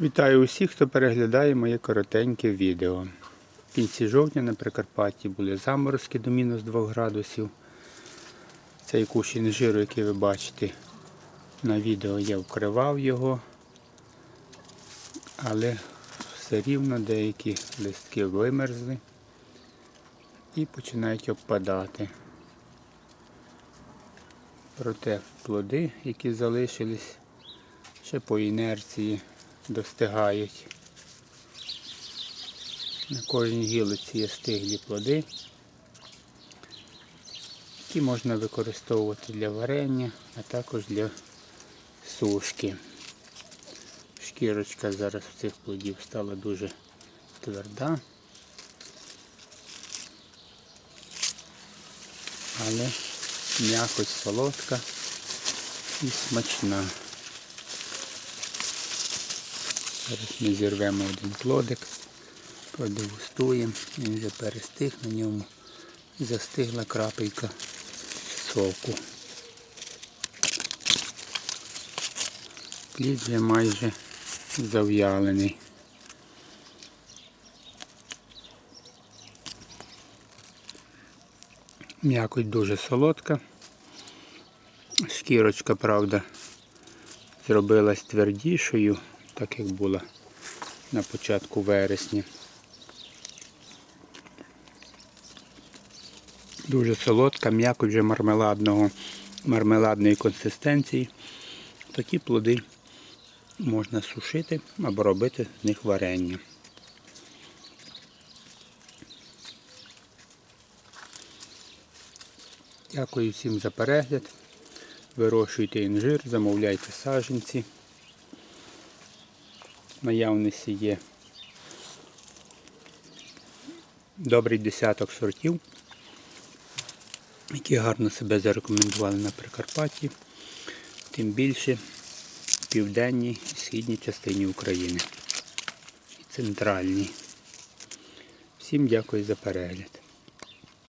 Вітаю усіх, хто переглядає моє коротеньке відео. В кінці жовтня на Прикарпатті були заморозки до мінус 2 градусів. Цей кущ інжиру, який ви бачите на відео, я вкривав його, але все рівно деякі листки вимерзли і починають обпадати. Проте плоди, які залишились, ще по інерції достигають. На кожній гілиці є стиглі плоди, які можна використовувати для варення, а також для сушки. Шкірочка зараз в цих плодів стала дуже тверда, але м'якость солодка і смачна. Зараз ми зірвемо один плодик, продегустуємо, він вже перестиг, на ньому застигла крапелька соку. Плід вже майже зав'ялений. М'якоть дуже солодка. Шкірочка, правда, зробилась твердішою, так як була на початку вересня. Дуже солодка, м'якоть вже мармеладного, мармеладної консистенції. Такі плоди можна сушити або робити з них варення. Дякую всім за перегляд. Вирощуйте інжир, замовляйте саджанці. Наявності є добрий десяток сортів, які гарно себе зарекомендували на Прикарпатті, тим більше в південній і східній частині України і центральній. Всім дякую за перегляд.